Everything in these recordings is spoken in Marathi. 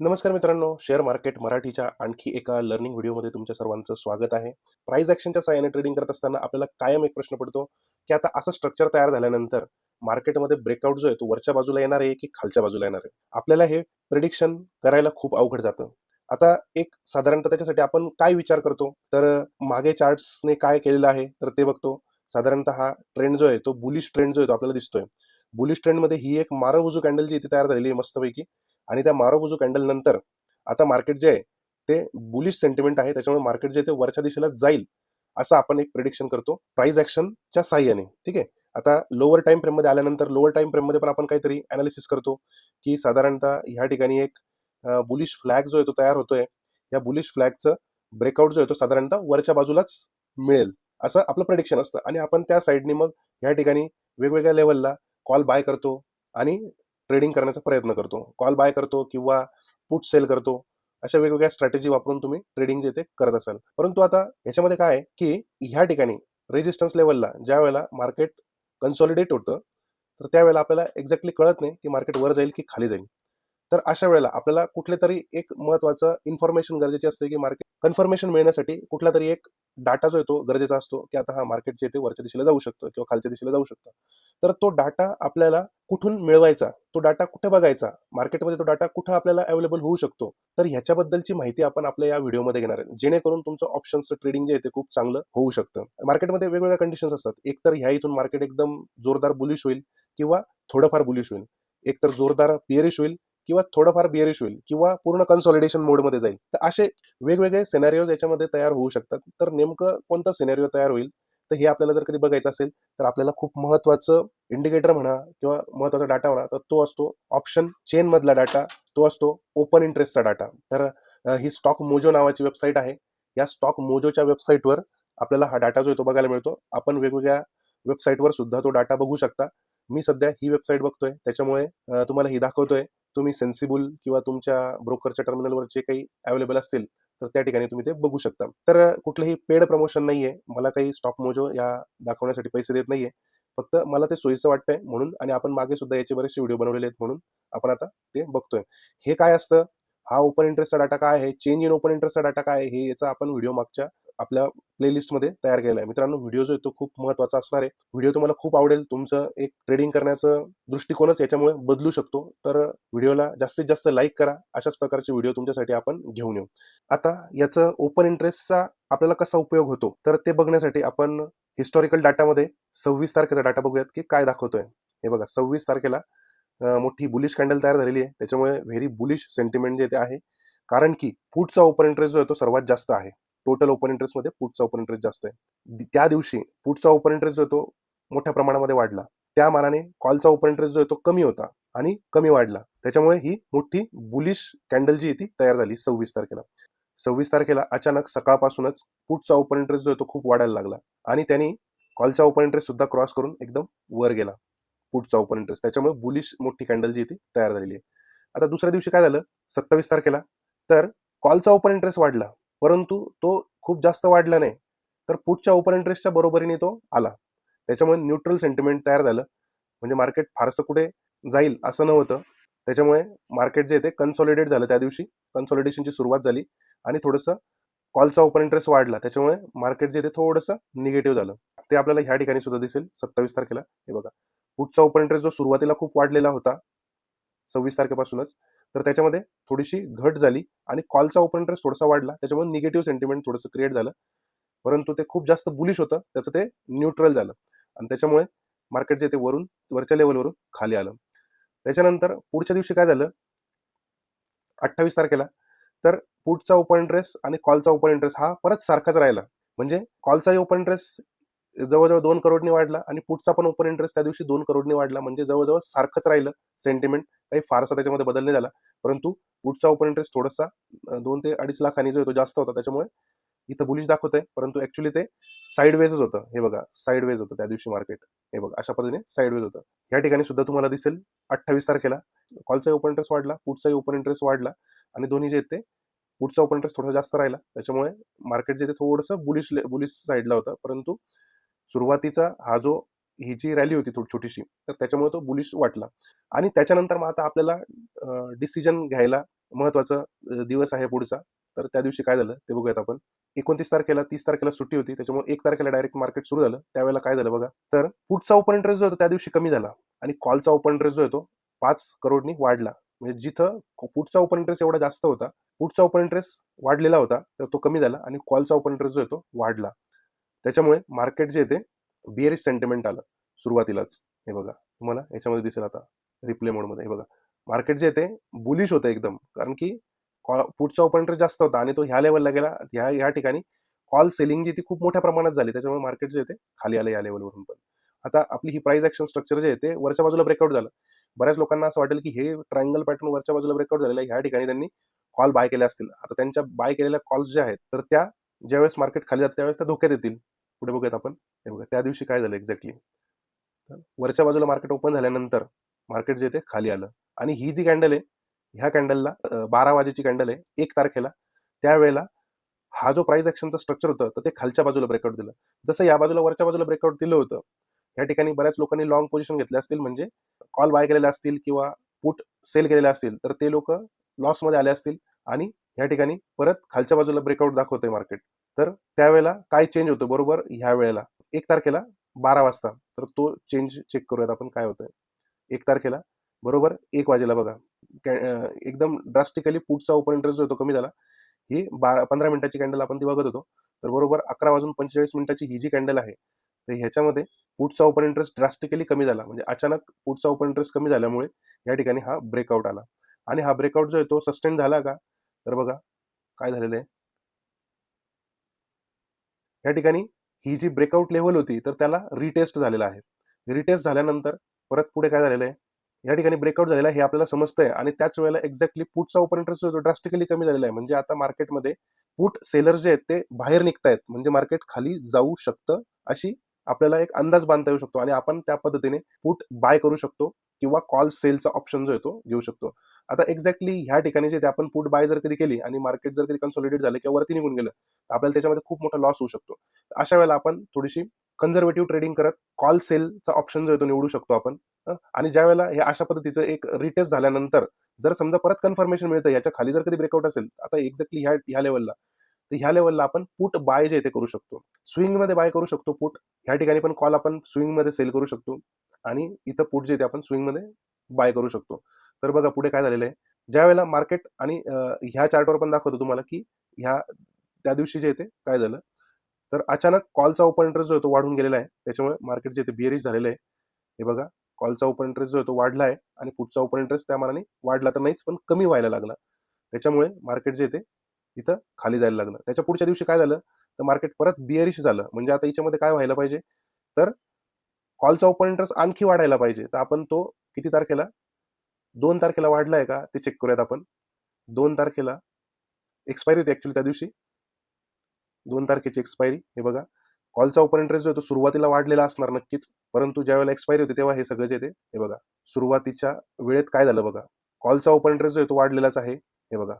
नमस्कार मित्रांनो शेअर मार्केट मराठीच्या आणखी एका लर्निंग व्हिडिओमध्ये तुमच्या सर्वांचं स्वागत आहे. प्राइस ॲक्शनच्या सहाय्याने ट्रेडिंग करत असताना आपल्याला कायम एक प्रश्न पडतो की आता असं स्ट्रक्चर तयार झाल्यानंतर मार्केटमध्ये ब्रेकआउट जो आहे तो वरच्या बाजूला येणार आहे की खालच्या बाजूला येणार आहे? आपल्याला हे प्रिडिक्शन करायला खूप अवघड जातं. आता एक साधारणतः त्याच्यासाठी आपण काय विचार करतो? तर मागे चार्ट्सने काय केलेलं आहे? तर ते बघतो. साधारणतः हा ट्रेंड जो आहे तो बुलिश ट्रेंड जो आहे तो आपल्याला दिसतोय. बुलिश ट्रेंडमध्ये ही एक मारवुजू कॅन्डल जी इथे तयार झालेली आहे मस्तपैकी. आणि त्या मारोबुजू कॅन्डल नंतर आता मार्केट जे आहे ते बुलिश सेंटिमेंट आहे त्याच्यामुळे मार्केट जे ते वरच्या दिशेला जाईल असं आपण एक प्रिडिक्शन करतो. प्राइस ऍक्शनच्या साह्याने ठीक आहे? आता लोअर टाइम फ्रेममध्ये आल्यानंतर लोअर टाइम फ्रेममध्ये पण आपण काहीतरी अनालिसिस करतो की साधारणतः ह्या ठिकाणी एक बुलिश फ्लॅग जो आहे तो तयार होतोय. या बुलिश फ्लॅगचं ब्रेकआउट जो आहे तो साधारणतः वरच्या बाजूलाच मिळेल असं आपलं प्रेडिक्शन असतं. आणि आपण त्या साईडने मग ह्या ठिकाणी वेगवेगळ्या लेवलला कॉल बाय करतो. आणि ट्रेडिंग करण्याचा प्रयत्न करतो. कॉल बाय करतो किंवा पुट सेल करतो. अशा वेगवेगळ्या स्ट्रॅटेजी वापरून तुम्ही ट्रेडिंग जे ते करत असाल. परंतु आता याच्यामध्ये काय आहे की ह्या ठिकाणी रेजिस्टन्स लेवलला ज्या वेळेला मार्केट कन्सॉलिडेट होतं तर त्यावेळेला आपल्याला एक्झॅक्टली कळत नाही की मार्केट वर जाईल की खाली जाईल. तर अशा वेळेला आपल्याला कुठले तरी एक महत्वाचं इन्फॉर्मेशन गरजेची असते की मार्केट कन्फर्मेशन मिळण्यासाठी कुठला तरी एक डाटा जो येतो गरजेचा असतो की आता हा मार्केट जे ते वरच्या दिशेला जाऊ शकतं किंवा खालच्या दिशेला जाऊ शकतं. तर तो डाटा आपल्याला कुठून मिळवायचा? तो डाटा कुठे बघायचा? मार्केटमध्ये तो डाटा कुठं आपल्याला अवेलेबल होऊ शकतो? तर ह्याच्याबद्दलची माहिती आपण आपल्या या व्हिडिओमध्ये घेणार आहे. जेणेकरून तुमचं ऑप्शन्सचं ट्रेडिंग जे आहे ते खूप चांगलं होऊ शकतं. मार्केटमध्ये वेगवेगळ्या कंडिशन्स असतात. एक तर ह्या इथून मार्केट एकदम जोरदार बुलिश होईल किंवा थोडंफार बुलिश होईल. एक तर जोरदार बिअरिश होईल किंवा थोडंफार बिअरिश होईल किंवा पूर्ण कन्सॉलिडेशन मोडमध्ये जाईल. तर असे वेगवेगळे सिनेरिओज याच्यामध्ये तयार होऊ शकतात. तर नेमकं कोणता सिनेरिओ तयार होईल? तर हे आपल्याला जर कधी बघायचं असेल तर आपल्याला खूप महत्वाचं इंडिकेटर म्हणा किंवा महत्त्वाचा डाटा म्हणा तर तो असतो ऑप्शन चेन मधला डाटा तो असतो ओपन इंटरेस्टचा डाटा तर ही स्टॉक मोजो नावाची वेबसाईट आहे. या स्टॉक मोजोच्या वेबसाईटवर आपल्याला हा डाटा जो आहे तो बघायला मिळतो. आपण वेगवेगळ्या वेबसाईटवर सुद्धा तो डाटा बघू शकता. मी सध्या ही वेबसाईट बघतोय. त्याच्यामुळे तुम्हाला ही दाखवतोय. तुम्ही सेन्सिबल किंवा तुमच्या ब्रोकरच्या टर्मिनलवर जे काही अवेलेबल असतील तर त्या ठिकाणी तुम्ही ते बघू शकता. तर कुठलंही पेड प्रमोशन नाहीये. मला काही स्टॉक मोजो या दाखवण्यासाठी पैसे देत नाहीये. फक्त मला ते सोयीचं वाटतंय म्हणून आणि आपण मागे सुद्धा याचे बरेचसे व्हिडिओ बनवलेले आहेत म्हणून आपण आता ते बघतोय. हे काय असतं? हा ओपन इंटरेस्टचा डाटा काय आहे? चेंज इन ओपन इंटरेस्टचा डाटा काय आहे? हे याचा आपण व्हिडिओ मागच्या आपल्या प्लेलिस्टमध्ये तयार केला आहे. मित्रांनो व्हिडिओ जो आहे तो खूप महत्त्वाचा असणार आहे. व्हिडिओ तुम्हाला खूप आवडेल. तुमचं एक ट्रेडिंग करण्याचं दृष्टिकोनच याच्यामुळे बदलू शकतो. तर व्हिडिओला जास्तीत जास्त लाईक करा. अशाच प्रकारचे व्हिडिओ तुमच्यासाठी आपण घेऊन येऊ. आता याचं ओपन इंटरेस्टचा आपल्याला कसा उपयोग होतो? तर ते बघण्यासाठी आपण हिस्टॉरिकल डाटामध्ये सव्वीस तारखेचा डाटा बघूयात की काय दाखवतोय. हे बघा सव्वीस तारखेला मोठी बुलिश कॅन्डल तयार झालेली आहे. त्याच्यामुळे व्हेरी बुलिश सेंटिमेंट जे ते आहे. कारण की पुढचा ओपन इंटरेस्ट जो आहे तो सर्वात जास्त आहे. टोटल ओपन इंटरेस्टमध्ये पुढचा ओपन इंटरेस्ट जास्त आहे. त्या दिवशी पुढचा ओपन इंटरेस्ट जो आहे तो मोठ्या प्रमाणामध्ये वाढला. त्या मानाने कॉलचा ओपन इंटरेस्ट जो आहे तो कमी होता आणि कमी वाढला. त्याच्यामुळे ही मोठी बुलिश कॅन्डल जी ती तयार झाली सव्वीस तारखेला. सव्वीस तारखेला अचानक सकाळपासूनच पुढचा ओपन इंटरेस्ट जो आहे तो खूप वाढायला लागला आणि त्यांनी कॉलचा ओपन इंटरेस्ट सुद्धा क्रॉस करून एकदम वर गेला. पुढचा ओपन इंटरेस्ट त्याच्यामुळे बुलिश मोठी कॅन्डल जी ती तयार झालेली आहे. आता दुसऱ्या दिवशी काय झालं? सत्तावीस तारखेला. तर कॉलचा ओपन इंटरेस्ट वाढला. परंतु तो खूप जास्त वाढला नाही. तर पुढच्या ओपन इंटरेस्टच्या बरोबरीने तो आला. त्याच्यामुळे न्यूट्रल सेंटिमेंट तयार झालं. म्हणजे मार्केट फारसं कुठे जाईल असं नव्हतं. त्याच्यामुळे मार्केट जे ते कन्सॉलिडेट झालं. त्या दिवशी कन्सॉलिडेशनची सुरुवात झाली आणि थोडंसं कॉलचा ओपन इंटरेस्ट वाढला. त्याच्यामुळे मार्केट जे ते थोडंसं निगेटिव्ह झालं. ते आपल्याला ह्या ठिकाणी सुद्धा दिसेल. सत्तावीस तारखेला. हे बघा. पुढचा ओपन इंटरेस्ट जो सुरुवातीला खूप वाढलेला होता सव्वीस तारखेपासूनच तर त्याच्यामध्ये थोडीशी घट झाली आणि कॉलचा ओपन इंटरेस्ट थोडासा वाढला. त्याच्यामुळे निगेटिव्ह सेंटिमेंट थोडंसं क्रिएट झालं. परंतु ते खूप जास्त बुलिश होतं. त्याचं ते न्यूट्रल झालं. आणि त्याच्यामुळे मार्केट जे ते वरून वरच्या लेवलवरून खाली आलं. त्याच्यानंतर पुढच्या दिवशी काय झालं? अठ्ठावीस तारखेला. तर पुढचा ओपन इंटरेस्ट आणि कॉलचा ओपन इंटरेस्ट हा परत सारखाच राहिला. म्हणजे कॉलचाही ओपन इंटरेस्ट जवळजवळ दोन करोडनी वाढला आणि पुढचा पण ओपन इंटरेस्ट त्या दिवशी दोन करोडनी वाढला. म्हणजे जवळजवळ सारखंच राहिलं सेंटिमेंट काही फारसा त्याच्यामध्ये बदल नाही झाला. परंतु पुढचा ओपन इंटरेस्ट थोडासा दोन ते अडीच लाखांनी जो येतो जास्त होता. त्याच्यामुळे इथं बुलिश दाखवत आहे. परंतु ऍक्च्युली ते साईडवेजच होतं. हे बघा साईडवेज होतं त्या दिवशी मार्केट हे बघा अशा पद्धतीने साईडवेज होतं. या ठिकाणी सुद्धा तुम्हाला दिसेल अठ्ठावीस तारखेला कॉलचा ओपन इंटरेस्ट वाढला पुढचाही ओपन इंटरेस्ट वाढला आणि दोन्ही जे आहेत ते पुढचा ओपन इंटरेस्ट थोडासा जास्त राहिला. त्याच्यामुळे मार्केट जे ते थोडंसं बुलिश बुलिश साईडला होतं. परंतु सुरुवातीचा हा जो ही जी रॅली होती थोडी छोटीशी तर त्याच्यामुळे तो बुलिश वाटला. आणि त्याच्यानंतर मग आता आपल्याला डिसिजन घ्यायला महत्त्वाचा दिवस आहे पुढचा. तर त्या दिवशी काय झालं ते बघूयात आपण. एकोणतीस तारखेला तीस तारखेला सुट्टी होती. त्याच्यामुळे एक तारखेला डायरेक्ट मार्केट सुरू झालं. त्यावेळेला काय झालं बघा तर पुटचा ओपन इंटरेस्ट जो होता त्या दिवशी कमी झाला. आणि कॉलचा ओपन इंटरेस्ट जो येतो पाच करोडनी वाढला. म्हणजे जिथं पुटचा ओपन इंटरेस्ट एवढा जास्त होता पुटचा ओपन इंटरेस्ट वाढलेला होता तर तो कमी झाला. आणि कॉलचा ओपन इंटरेस्ट जो येतो वाढला. त्याच्यामुळे मार्केट जे येते ते बिअरिश सेंटिमेंट आलं सुरुवातीलाच. हे बघा तुम्हाला याच्यामध्ये दिसेल आता रिप्ले मोडमध्ये हे बघा मार्केट जे येते ते बुलिश होतं एकदम. कारण की पुढचा ओपन इंटरेस्ट जास्त होता आणि तो ह्या लेवलला गेला. ह्या ह्या ठिकाणी कॉल सेलिंग जी ती खूप मोठ्या प्रमाणात झाली. त्याच्यामुळे मार्केट जे येते ते खाली आलं या लेवलवरून पण. आता आपली ही प्राइस ऍक्शन स्ट्रक्चर जे आहे ते वरच्या बाजूला ब्रेकआउट झालं. बऱ्याच लोकांना असं वाटेल की हे ट्रायंगल पॅटर्न वरच्या बाजूला ब्रेकआउट झालेलं ह्या ठिकाणी त्यांनी कॉल बाय केले असतील. आता त्यांच्या बाय केलेल्या कॉल्स ज्या आहेत तर त्या ज्यावेळेस मार्केट खाली जाते त्यावेळेस त्या धोक्यात येतील. पुढे बघूयात आपण. हे बघा त्या दिवशी काय झालं एक्झॅक्टली वरच्या बाजूला मार्केट ओपन झाल्यानंतर मार्केट जे ते खाली आलं. आणि ही जी कॅन्डल आहे ह्या कॅन्डलला बारा वाजेची कॅन्डल आहे एक तारखेला त्यावेळेला हा जो प्राइस ऍक्शनचा स्ट्रक्चर होतं तर ते खालच्या बाजूला ब्रेकआउट दिलं. जसं या बाजूला वरच्या बाजूला ब्रेकआउट दिलं होतं या ठिकाणी बऱ्याच लोकांनी लॉंग पोझिशन घेतले असतील म्हणजे कॉल बाय केलेले असतील किंवा पुट सेल केलेले असतील तर ते लोक लॉसमध्ये आले असतील आणि या ठिकाणी परत खालच्या बाजूला ब्रेकआउट दाखवतंय मार्केट तर त्यावेळेला काय चेंज होतो? बरोबर ह्या वेळेला. एक तारखेला बारा वाजता. तर तो चेंज चेक करूयात आपण काय होतंय. एक तारखेला बरोबर एक वाजेला बघा. एकदम ड्रास्टिकली पुढचा ओपन इंटरेस्ट जो होतो कमी झाला. ही बारा पंधरा मिनिटाची कॅन्डल आपण ती बघत होतो. तर बरोबर अकरा वाजून पंचेचाळीस मिनिटाची ही जी कॅन्डल आहे तर ह्याच्यामध्ये पुढचा ओपन इंटरेस्ट ड्रास्टिकली कमी झाला. म्हणजे अचानक पुढचा ओपन इंटरेस्ट कमी झाल्यामुळे या ठिकाणी हा ब्रेकआउट आला. आणि हा ब्रेकआउट जो आहे तो सस्टेन झाला का? तर बघा काय झालेलं आहे? या ठिकाणी ही जी ब्रेकआउट लेवल होती तर त्याला रिटेस्ट झालेला आहे. रिटेस्ट झाल्यानंतर परत पुढे काय झालेलं आहे? या ठिकाणी ब्रेकआउट झालेला आहे हे आपल्याला समजतंय आणि त्याच वेळेला एक्झॅक्टली पुटचा ओपन इंटरेस्ट जो ड्रास्टिकली कमी झालेला आहे. म्हणजे आता मार्केटमध्ये पुट सेलर जे आहेत ते बाहेर निघतायत. म्हणजे मार्केट खाली जाऊ शकतं अशी आपल्याला एक अंदाज बांधता येऊ शकतो आणि आपण त्या पद्धतीने पुट बाय करू शकतो. किंवा कॉल सेलचा ऑप्शन जो आहे तो घेऊ शकतो. आता एक्झॅक्टली ह्या ठिकाणी जे आपण पुट बाय जर कधी केली आणि मार्केट जर कधी कन्सॉलिडेट झालं किंवा वरती निघून गेलं तर आपल्याला त्याच्यामध्ये खूप मोठा लॉस होऊ शकतो. अशा वेळेला आपण थोडीशी कन्झर्वेटिव्ह ट्रेडिंग करत कॉल सेलचा ऑप्शन जो येतो निवडू शकतो आपण आणि ज्या वेळेला हे अशा पद्धतीचं एक रिटेस्ट झाल्यानंतर जर समजा परत कन्फर्मेशन मिळतं याच्या खाली जर कधी ब्रेकआउट असेल आता एक्झॅक्टली ह्या ह्या लेवलला तर ह्या लेवलला आपण पुट बाय जे ते करू शकतो. स्विंगमध्ये बाय करू शकतो पुट ह्या ठिकाणी पण कॉल आपण स्विंगमध्ये सेल करू शकतो. आणि इथं पुट जे ते आपण स्विंगमध्ये बाय करू शकतो. तर बघा पुढे काय झालेलं आहे? ज्या वेळेला मार्केट आणि ह्या चार्टवर पण दाखवतो तुम्हाला की ह्या त्या दिवशी जे येते काय झालं? तर अचानक कॉलचा ओपन इंटरेस्ट जो आहे तो वाढून गेलेला आहे. त्याच्यामुळे मार्केट जे ते बिअरिश झालेलं आहे. हे बघा कॉलचा ओपन इंटरेस्ट जो आहे तो वाढला आहे आणि पुढचा ओपन इंटरेस्ट त्या मानाने वाढला तर नाहीच पण कमी व्हायला लागला. त्याच्यामुळे मार्केट जे ते इथं खाली जायला लागलं. त्याच्या पुढच्या दिवशी काय झालं? तर मार्केट परत बिअरिश झालं. म्हणजे आता याच्यामध्ये काय व्हायला पाहिजे? तर कॉलचा ओपन इंटरेस्ट आणखी वाढायला पाहिजे. तर आपण तो किती तारखेला? दोन तारखेला वाढलाय का? ते चेक करूयात आपण. दोन तारखेला एक्सपायरी होती ऍक्च्युली त्या दिवशी. दोन तारखेची एक्सपायरी हे बघा. कॉलचा ओपन इंटरेस्ट जो आहे तो सुरुवातीला वाढलेला असणार नक्कीच. परंतु ज्या वेळेला एक्सपायरी होते तेव्हा हे सगळं जे ते हे बघा. सुरुवातीच्या वेळेत काय झालं बघा? कॉलचा ओपन इंटरेस्ट जो आहे तो वाढलेलाच आहे. हे बघा.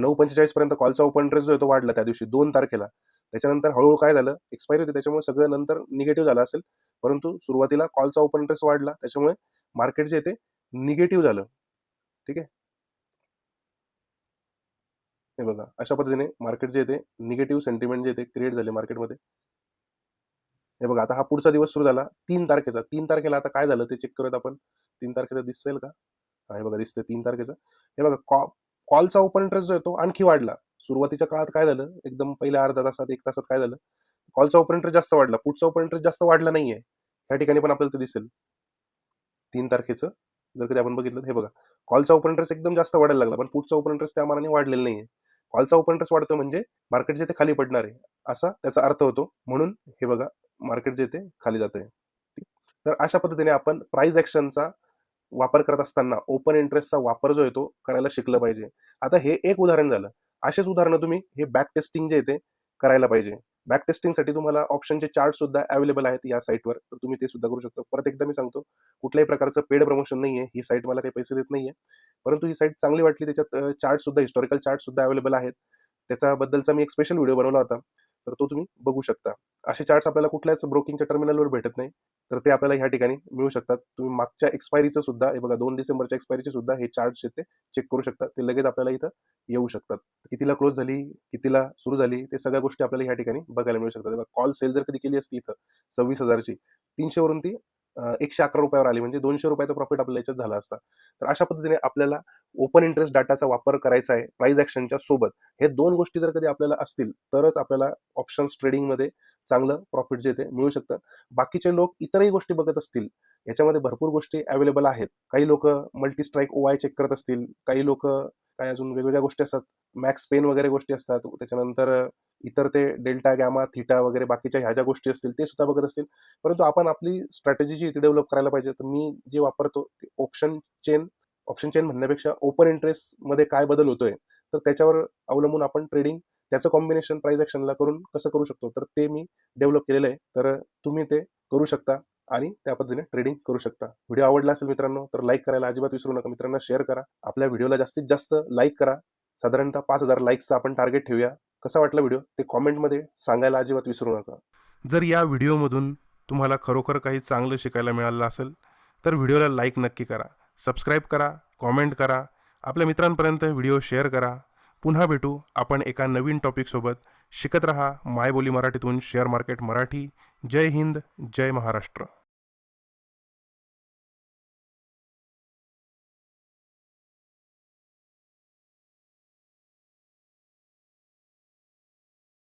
नऊ पंचेचाळीस पर्यंत कॉलचा ओपन इंटरेस्ट जो आहे तो वाढला त्या दिवशी दोन तारखेला. त्याच्यानंतर हळूहळू काय झालं? एक्सपायरी होती त्याच्यामुळे सगळं नंतर निगेटिव्ह झालं असेल. परंतु सुरुवातीला कॉलचा ओपन इंटरेस्ट वाढला. त्याच्यामुळे मार्केट जे ते निगेटिव्ह झालं. ठीक आहे? हे बघा अशा पद्धतीने मार्केट जे येते निगेटिव्ह सेंटिमेंट जे येते क्रिएट झाले मार्केटमध्ये हे बघा आता हा पुढचा दिवस सुरू झाला. तीन तारखेचा. तीन तारखेला आता काय झालं ते चेक करूयात आपण. तीन तारखेचा दिसेल का? हे बघा दिसतंय तीन तारखेचा. हे बघा कॉलचा ओपन इंटरेस्ट जो येतो आणखी वाढला. सुरुवातीच्या काळात काय झालं? एकदम पहिल्या अर्धा तासात एक तासात काय झालं? कॉलचा ओपन इंटरेस्ट जास्त वाढला. पुढचा ओपन इंटरेस्ट जास्त वाढला नाहीये. ह्या ठिकाणी पण आपल्याला ते दिसेल. तीन तारखेचं जर कधी आपण बघितलं हे बघा. कॉलचा ओपन इंटरेस्ट एकदम जास्त वाढायला लागला पण पुढचा ओपन इंटरेस्ट त्या मानाने वाढलेला नाहीये. कॉलचा ओपन इंटरेस्ट वाढतो म्हणजे मार्केट जे ते खाली पडणार आहे असा त्याचा अर्थ होतो. म्हणून हे बघा मार्केट जे ते खाली जात आहे तर अशा पद्धतीने आपण प्राइस ऍक्शनचा वापर करत असताना ओपन इंटरेस्टचा वापर जो आहे तो करायला शिकलं पाहिजे. आता हे एक उदाहरण झालं. असेच उदाहरणं तुम्ही हे बॅक टेस्टिंग जे ते करायला पाहिजे. बॅक टेस्टिंगसाठी तुम्हाला ऑप्शनचे चार्ट सुद्धा अवेलेबल आहेत या साईटवर तर तुम्ही ते सुद्धा करू शकता. परत एकदा मी सांगतो कुठल्याही प्रकारचं पेड प्रमोशन नाहीये. ही साईट मला काही पैसे देत नाहीये. परंतु ही साईट चांगली वाटली. त्याच्यात चार्ट सुद्धा हिस्टॉरिकल चार्ट सुद्धा अवेलेबल आहेत. त्याच्याबद्दलचा मी एक स्पेशल व्हिडिओ बनवला होता. तर तो तुम्ही बघू शकता. असे चार्ट्स आपल्याला कुठल्याच ब्रोकिंगच्या टर्मिनलवर भेटत नाही. तर ते आपल्याला ह्या ठिकाणी मिळू शकतात. तुम्ही मागच्या एक्सपायरीचं सुद्धा हे बघा दोन डिसेंबरच्या एक्सपायरीचे सुद्धा हे चार्ट ते चेक करू शकता. ते लगेच आपल्याला इथं येऊ शकतात. कितीला क्लोज झाली कितीला सुरू झाली ते सगळ्या गोष्टी आपल्याला ह्या ठिकाणी बघायला मिळू शकतात. कॉल सेल जर कधी केली असती इथं सव्वीस हजारची तीनशे वरून ती एकशे अकरा रुपयावर आली. म्हणजे दोनशे रुपयाचा प्रॉफिट आपल्या याच्यात झाला असता. तर अशा पद्धतीने आपल्याला ओपन इंटरेस्ट डाटाचा वापर करायचा आहे प्राइस ऍक्शनच्या सोबत. हे दोन गोष्टी जर कधी आपल्याला असतील तरच आपल्याला ऑप्शन्स ट्रेडिंगमध्ये चांगलं प्रॉफिट जे ते मिळू शकतं. बाकीचे लोक इतरही गोष्टी बघत असतील याच्यामध्ये भरपूर गोष्टी अवेलेबल आहेत. काही लोक multi strike O I check करत असतील. काही लोक काय अजून वेगवेगळ्या गोष्टी असतात. मॅक्स पेन वगैरे गोष्टी असतात. त्याच्यानंतर इतर ते डेल्टा गॅमा थिटा वगैरे बाकीच्या ह्या ज्या गोष्टी असतील ते सुद्धा बघत असतील. परंतु आपण आपली स्ट्रॅटेजी जी डेव्हलप करायला पाहिजे तर मी जे वापरतो ते ऑप्शन चेन ऑप्शन चेन म्हणण्यापेक्षा ओपन इंटरेस्टमध्ये काय बदल होतोय तर त्याच्यावर अवलंबून आपण ट्रेडिंग त्याचं कॉम्बिनेशन प्राइस ऍक्शनला करून कसं करू शकतो तर ते मी डेव्हलप केलेलं आहे. तर तुम्ही ते करू शकता आणि त्या पद्धतीने ट्रेडिंग करू शकता. व्हिडिओ आवडला असेल मित्रांनो तर लाईक करायला अजिबात विसरू नका मित्रांना शेअर करा. आपल्या व्हिडिओला जास्तीत जास्त लाईक करा. साधारणतः पाच हजार लाईक्सचं आपण टार्गेट ठेवूया. कसा वाटला व्हिडिओ? ते कॉमेंटमध्ये सांगायला अजिबात विसरू नका. जर या व्हिडिओमधून तुम्हाला खरोखर काही चांगलं शिकायला मिळालं असेल तर व्हिडिओला लाईक नक्की करा. सबस्क्राईब करा कॉमेंट करा. आपल्या मित्रांपर्यंत व्हिडिओ शेअर करा. पुन्हा भेटू आपण एका नवीन टॉपिकसोबत शिकत रहा मायबोली मराठीतून शेअर मार्केट मराठी. जय हिंद जय महाराष्ट्र.